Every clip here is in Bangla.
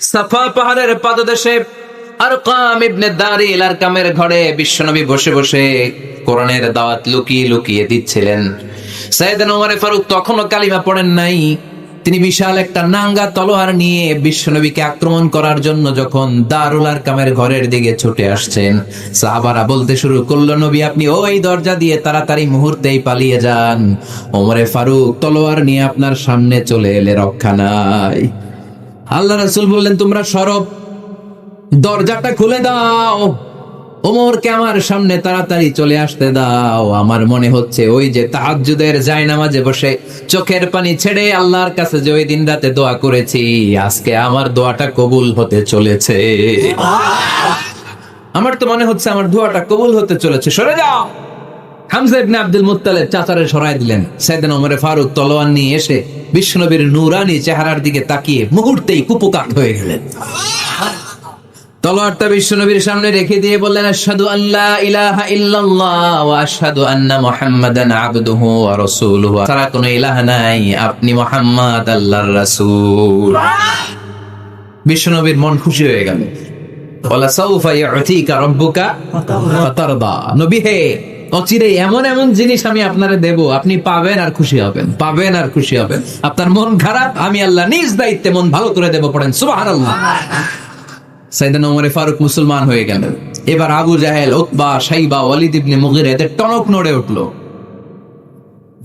সাফা পাহাড়ের পাদদেশে আরকাম ইবনে দারিল আরকামের ঘরে বিশ্বনবী বসে বসে কোরআনের দাওয়াত লুকিয়ে লুকিয়ে দিচ্ছিলেন। সাইয়েদনা ওমর ফারুক তখনও কালিমা পড়েন নাই। তিনি বিশাল একটা নাঙ্গা তলোয়ার নিয়ে বিশ্বনবীকে আক্রমণ করার জন্য যখন দারুল আরকামের ঘরের দিকে ছুটে আসছেন। সাহাবারা বলতে শুরু করল, নবী, আপনি ওই দরজা দিয়ে তাড়াতাড়ি মুহূর্তেই পালিয়ে যান। ওমরে ফারুক তলোয়ার নিয়ে আপনার সামনে চলে এলে রক্ষা নাই। আল্লাহ রাসূল বললেন তোমরা সরব। দরজাটা খুলে দাও। ওমরকে আমার সামনে তাড়াতাড়ি চলে আসতে দাও। আমার মনে হচ্ছে ওই যে তাহাজ্জুদের জায়নামাজে বসে চোখের পানি ছেড়ে আল্লাহর কাছে যে ওই দিন রাতে দোয়া করেছি আজকে আমার দোয়াটা কবুল হতে চলেছে। আমার তো মনে হচ্ছে আমার দোয়াটা কবুল হতে চলেছে। সরে যাও। হামজা ইবনে আব্দুল চাচারে সরাই দিলেন। সাইয়েদনা ওমরে ফারুক নিয়ে এসে চেহারার দিকে তাকিয়ে মুহূর্তেই হয়ে গেলেন। তলোয়ারটা বিশ্বনবীর সামনে রেখে দিয়ে বললেন আল্লাহ ইলাহা ইল্লাল্লাহ আন্না আবদুহু তারা কোনো ইলাহ নাই, আপনি মুহাম্মদ আল্লাহর রাসূল। বিশ্বনবীর মন খুশি হয়ে গেল। ওয়ালা সাউফা ইউতিকা রাব্বুকা ফাতারদা। নবী হে অচিরে এমন এমন জিনিস আমি আপনারে দেব, আপনি পাবেন আর খুশি হবেন, পাবেন আর খুশি হবেন। আপনার মন খারাপ, আমি আল্লাহ নিজ দায়িত্বে মন ভালো করে দেব, পড়েন, সুবহানাল্লাহ। সাইদান ওমরে ফারুক মুসলমান হয়ে গেলেন। এবার আবু জাহেল উতবা সাইবা ওয়ালিদ ইবনে এদের টনক নড়ে উঠল।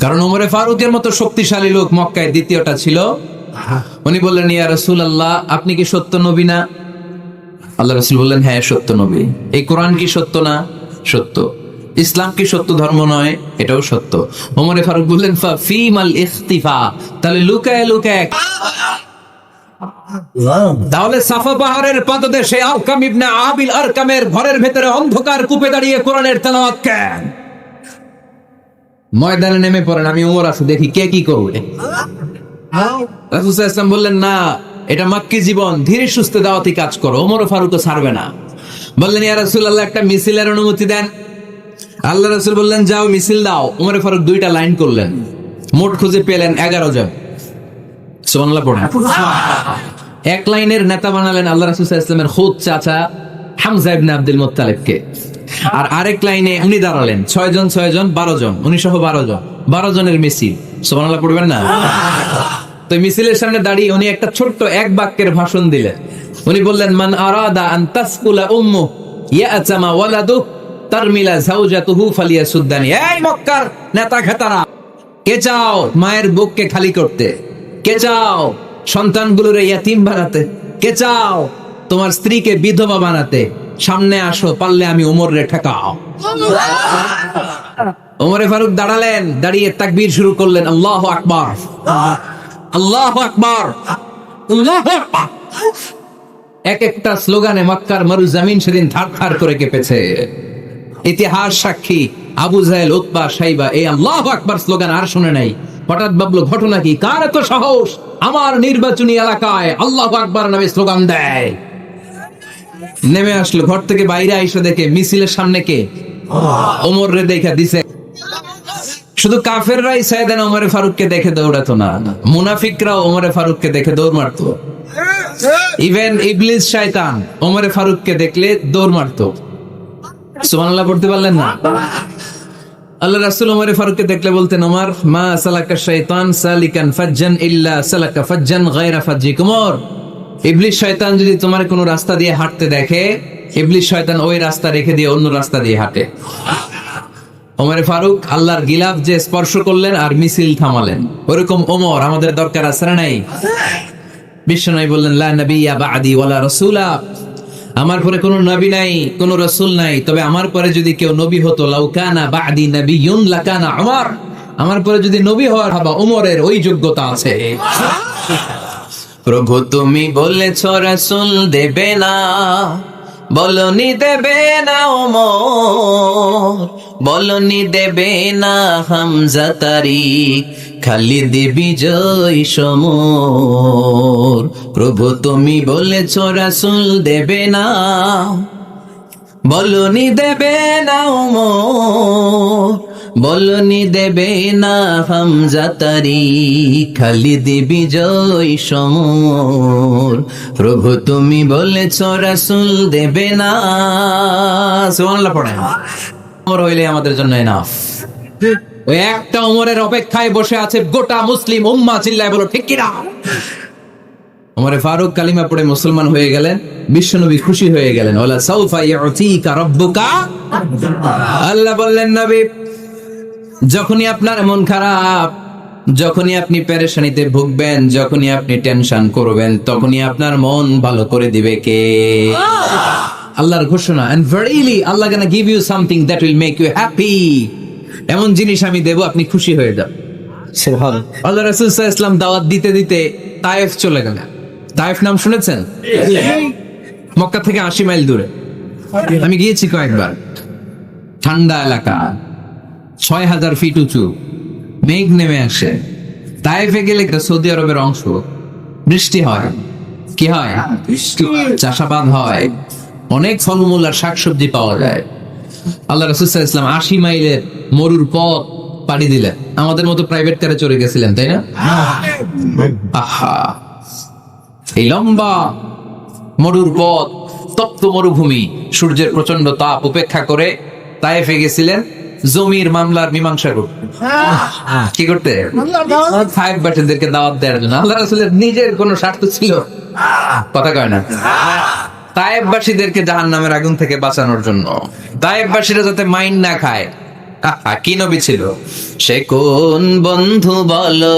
কারণ ওমরে ফারুকের মতো শক্তিশালী লোক মক্কায় দ্বিতীয়টা ছিল। উনি বললেন, ইয়া রাসূলুল্লাহ, আপনি কি সত্য নবী না? আল্লাহ রাসূল বললেন হ্যাঁ সত্য নবী। এই কোরআন কি সত্য না? সত্য। ইসলাম কি সত্য ধর্ম নয়? এটাও সত্য। ওমরে ফারুক বললেন ফিমাল ইখতিফা। তাহলে লুকায় লুকায় তাহলে সাফা পাহাড়ের পাদদেশে আরকাম ইবনে আবিল আরকামের ঘরের ভেতরে অন্ধকার কূপে দাঁড়িয়ে কোরআনের তেলাওয়াত কেন? ময়দানে নেমে পড়েন আমি ওমর আছি দেখি কে কি করবে? রাসূল বললেন না এটা মাক্কি জীবন ধীরে সুস্থে দাওয়াতি কাজ করো ওমর ফারুকও ছাড়বে না। বললেন ইয়া রাসূলুল্লাহ একটা মিছিলের অনুমতি দেন। আল্লাহ রাসূল বললেন যাও মিছিল দাও। ওমর ফারুক দুইটা লাইন করলেন। মোট খুঁজে পেলেন এগারো জন। এক লাইনের নেতা বানালেন আল্লাহ রাসূল আলাইহি খুদ চাচা হামজা ইবনে আব্দুল মুত্তালিবকে। আর আরেক লাইনে উনি দাঁড়ালেন। ছয় জন ছয় জন বারো জন। উনি সহ বারো জন। বারো জনের মিছিল। পড়বেন না? তো মিছিলের সামনে দাঁড়িয়ে উনি একটা ছোট্ট এক বাক্যের ভাষণ দিলেন। উনি বললেন মান আরাদা আন তাসকুলা উম্মু ওয়ালাদু তারমিলা জাওজাতুহু ফালিয়াসুদ্দানি। এই মক্কার নেতা খেতারা কে চাও মায়ের বুককে খালি করতে? কে চাও সন্তানগুলোর ইয়াতিম বানাতে? কে চাও তোমার স্ত্রীকে বিধবা বানাতে? সামনে আসো, পারলে আমি ওমর রে ঠেকাও। ওমরে ফারুক দাঁড়ালেন, দাঁড়িয়ে তাকবীর শুরু করলেন, আল্লাহ আকবার। আল্লাহ আকবার। এক একটা স্লোগানে মক্কার মরু জমিন সেদিন থার থার করে কেঁপেছে। ইতিহাস সাক্ষী আবু জাহেল উতবা সাইবা এই আল্লাহ আকবার স্লোগান আর শুনে নাই। হঠাৎ ভাবলো ঘটনা কি? কার এত সাহস? আমার নির্বাচনী এলাকায় আল্লাহ আকবার নামে স্লোগান দেয়। নেমে আসলো ঘর থেকে বাইরে আইসা দেখে মিছিলের সামনে কে? ওমর রে দেখা দিছে। শুধু কাফেররাই সাইদান ওমরে ফারুককে দেখে দৌড়াতো না। মুনাফিকরাও ওমরে ফারুককে দেখে দৌড় মারতো। ইভেন ইবলিস শয়তান ওমরে ফারুককে দেখলে দৌড় মারতো। সুবহানাল্লাহ পড়তে পারলেন না? আল্লাহ রাসূল ওমরে ফারুককে দেখলে বলতেন ওমর মা সালাকা শাইতান সালিকান ফাজ্জান ইল্লা সালাকা ফাজ্জান গায়রা ফাজ্জিক ওমর ইবলিস শয়তান যদি তোমার কোনো রাস্তা দিয়ে হাঁটতে দেখে ইবলিস শয়তান ওই রাস্তা রেখে দিয়ে অন্য রাস্তা দিয়ে হাঁটে। ওমরে ফারুক আল্লাহর গিলাফ যে স্পর্শ করলেন আর মিছিল থামালেন। ওরকম ওমর আমাদের দরকার আছে না নাই? বিশ্বনবী বললেন লা নবিয়্যা বাদি ওয়ালা রাসূলা। আমার পরে কোনো নবী নাই, কোনো রসুল নাই। তবে আমার পরে যদি কেউ নবী হতো লাউকানা বাদি নবিয়ুন লাকানা আমার আমার পরে যদি নবী হওয়ার ভাবা ওমরের ওই যোগ্যতা আছে। প্রভু তুমি বলেছ, রসুল দেবে না। বলনি দেবে না ওমর বলনি দেবে না হামজা তারি খালি দেবী জয় সমর প্রভু তুমি বলেছ, রাসূল দেবে না। বলনি দেবে না ওমর, বলনি দেবে না হামজাতারি খালিদ বিজয় সমর। প্রভু তুমি বলেছ, রাসুল দেবে না। সুবহানাল্লাহ পড়েন। ওমর হইলে আমাদের জন্য এনাফ একটা ওমরের অপেক্ষায় বসে আছে গোটা মুসলিম উম্মা, চিল্লায় বলো, ঠিক কিনা? ওমরে ফারুক কালিমা পড়ে মুসলমান হয়ে গেলেন বিশ্বনবী খুশি হয়ে গেলেন। ওলা সাউফা রাব্বুকা আল্লাহ বললেন নবী যখনই আপনার মন খারাপ যখনই আপনি পেরেশানিতে ভুগবেন যখনই আপনি টেনশন করবেন তখনই আপনার মন ভালো করে দিবে কে? আল্লাহর ঘোষণা। And verily Allah gonna give you something that will make you happy এমন জিনিস আমি দেব আপনি খুশি হয়ে যান। আল্লাহ রাসূল সাল্লাল্লাহু আলাইহি ইসলাম দাওয়াত দিতে দিতে তায়েফ চলে গেলেন। তায়েফ নাম শুনেছেন? মক্কা থেকে আশি মাইল দূরে। আমি গিয়েছি কয়েকবার। ঠান্ডা এলাকা। ছয় হাজার ফিট উঁচু। মেঘ নেমে আসে। তাইফে গেলে সৌদি আরবের অংশ। বৃষ্টি হয়। কি হয়? চাষাবাদ হয়। অনেক ফলমূল আর শাকসবজি পাওয়া যায়। আল্লাহ রসুল্লাহ ইসলাম আশি মাইলের মরুর পথ পাড়ি দিলেন। আমাদের মতো প্রাইভেট কারে চড়ে গেছিলেন, তাই না? আহা! এই লম্বা মরুর পথ তপ্ত মরুভূমি সূর্যের প্রচণ্ড তাপ উপেক্ষা করে তায়েফে গেছিলেন জমির মামলার মীমাংসা করতে। কি করতে? ফাইভ বাটিদেরকে দাওয়াত দেওয়ার জন্য। আল্লাহ রাসূলের নিজের কোনো স্বার্থ ছিল। কথা কয় না। তায়েববাসীদেরকে জাহান নামের আগুন থেকে বাঁচানোর জন্য। তায়েববাসীরা যাতে মাইন না খায়। কি নবী ছিল? সে কোন বন্ধু বলো?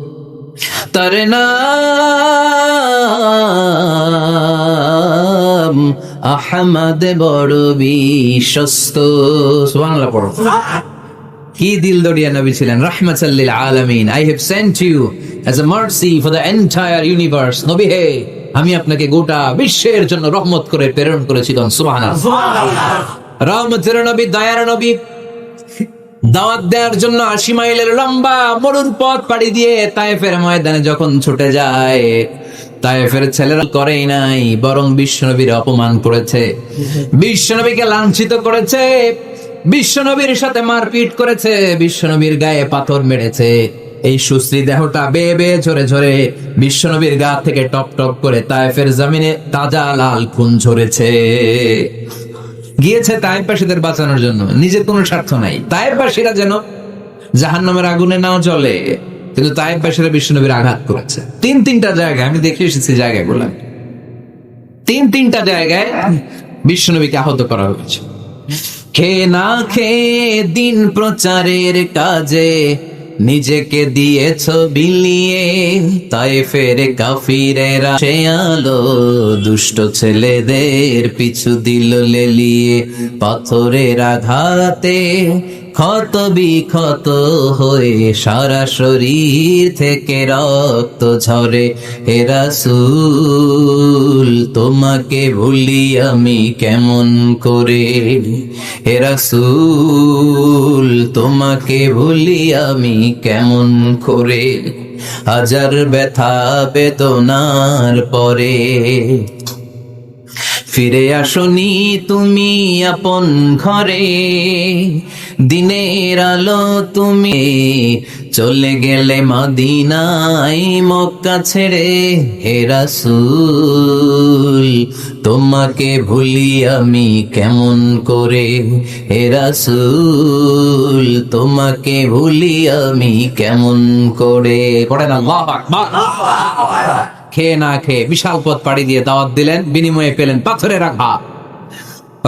তার নাম আহমদ বড় বিশ্বস্ত। সুবহানাল্লাহ পড়ো। কি দিল দরিয়া নবী ছিলেন? রাহমাতাল্লিল আলামিন। I have sent you as a mercy for the entire universe নবী হে আমি আপনাকে গোটা বিশ্বের জন্য রহমত করে প্রেরণ করেছি। তখন সুবহানাল্লাহ। রহমতের নবী দয়ার নবী দাওয়াত দেওয়ার জন্য আশি মাইলের লম্বা মরুর পথ পাড়ি দিয়ে তায়েফের ময়দানে যখন ছুটে যায়, তায়েফের ছেলেরা করেই নাই, বরং বিশ্বনবীর অপমান করেছে। বিশ্বনবীকে লাঞ্ছিত করেছে, বিশ্বনবীর সাথে মারপিট করেছে, বিশ্বনবীর গায়ে পাথর মেরেছে। এই সুশ্রী দেহটা বেয়ে বেয়ে ঝরে ঝরে বিশ্বনবীর গা থেকে টপ টপ করে তায়েফের জমিনে তাজা লাল খুন ঝরেছে। গিয়েছে তাইবাসীদের বাঁচানোর জন্য। নিজের কোনো স্বার্থ নাই। তাইবাসীরা যেন জাহান নামের আগুনে নাও জ্বলে, কিন্তু তাইবাসীরা বিষ্ণুনবীর আঘাত করেছে। তিন তিনটা জায়গায়, আমি দেখে এসেছি জায়গাগুলো। তিন তিনটা জায়গায় বিষ্ণুনবীকে আহত করা হয়েছে। খেয়ে না খেয়ে দিন প্রচারের কাজে নিজেকে দিয়েছ বিলিয়ে তাই ফেরে কাফিরেরা সে আলো দুষ্ট ছেলেদের পিছু দিল লেলিয়ে পাথরের আঘাতে ক্ষত বিক্ষত হয়ে সারা শরীর থেকে রক্ত ঝরে। হেরাসুল তোমাকে ভুলি আমি কেমন করে? হেরাসুল তোমাকে ভুলি আমি কেমন করে? হাজার ব্যথা বেদনার পরে ফিরে আসনি তুমি আপন ঘরে। দিনের আলো তুমি চলে গেলে মদিনায় মক্কা ছেড়ে, হে রাসূল, তোমাকে ভুলি আমি কেমন করে? হে রাসূল, তোমাকে ভুলি আমি কেমন করে? আল্লাহু আকবার। খেয়ে না খেয়ে বিশাল পথ পাড়ি দিয়ে দাওয়াত দিলেন, বিনিময়ে পেলেন পাথরের আঘাত।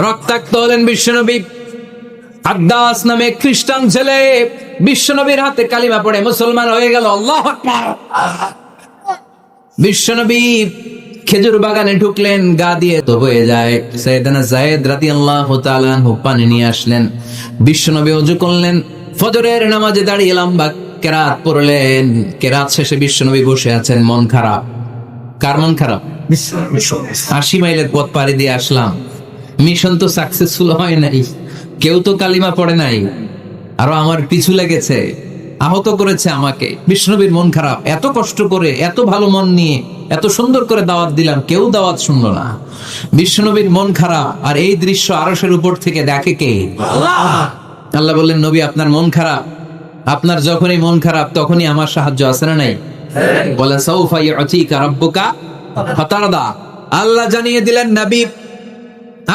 রক্তাক্ত হলেন বিশ্বনবী। আদাস নামে খ্রিস্টান ছেলে, বিশ্বনবীর হাতে কালিমা পড়ে মুসলমান হয়ে গেল, আল্লাহ বিশ্বনবী খেজুর বাগানে ঢুকলেন, গা দিয়ে তো হয়ে যায়। সৈয়দানা জায়েদ তাআলা আনহু পানি নিয়ে আসলেন। বিশ্বনবী ওযু করলেন, ফজরের নামাজে দাঁড়িয়ে লম্বা কেরাত পড়লেন। কেরাত শেষে বিশ্বনবী বসে আছেন, মন খারাপ। কার মন খারাপ? আশি মাইলের পথ পাড়ি দিয়ে আসলাম। মিশন তো সাকসেসফুল হয় নাই। কেউ তো কালিমা পড়ে নাই। আরও আমার পিছু লেগেছে। আহত করেছে আমাকে। বিষ্ণবীর মন খারাপ। এত কষ্ট করে এত ভালো মন নিয়ে এত সুন্দর করে দাওয়াত দিলাম কেউ দাওয়াত শুনলো না। বিষ্ণবীর মন খারাপ। আর এই দৃশ্য আরসের উপর থেকে দেখে কে? আল্লাহ বললেন নবী আপনার মন খারাপ। আপনার যখনই মন খারাপ তখনই আমার সাহায্য আছে না নাই? বলে সৌফা ইউতিকা রাব্বুকা ফাতারদা। আল্লাহ জানিয়ে দিলেন নবী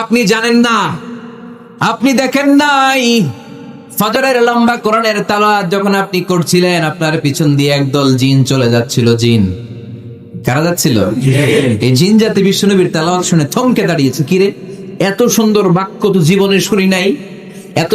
আপনি জানেন না আপনি দেখেন নাই। ফজরের লম্বা কোরআনের তালাত যখন আপনি করছিলেন আপনার পিছন দিয়ে একদল জিন চলে যাচ্ছিল জিন। কারা যাচ্ছিল? এই জিন জাতি বিষ্ণুনবীর তালাওয়াত শুনে থমকে দাঁড়িয়েছে। কিরে এত সুন্দর বাক্য তো জীবনে শুনি নাই এত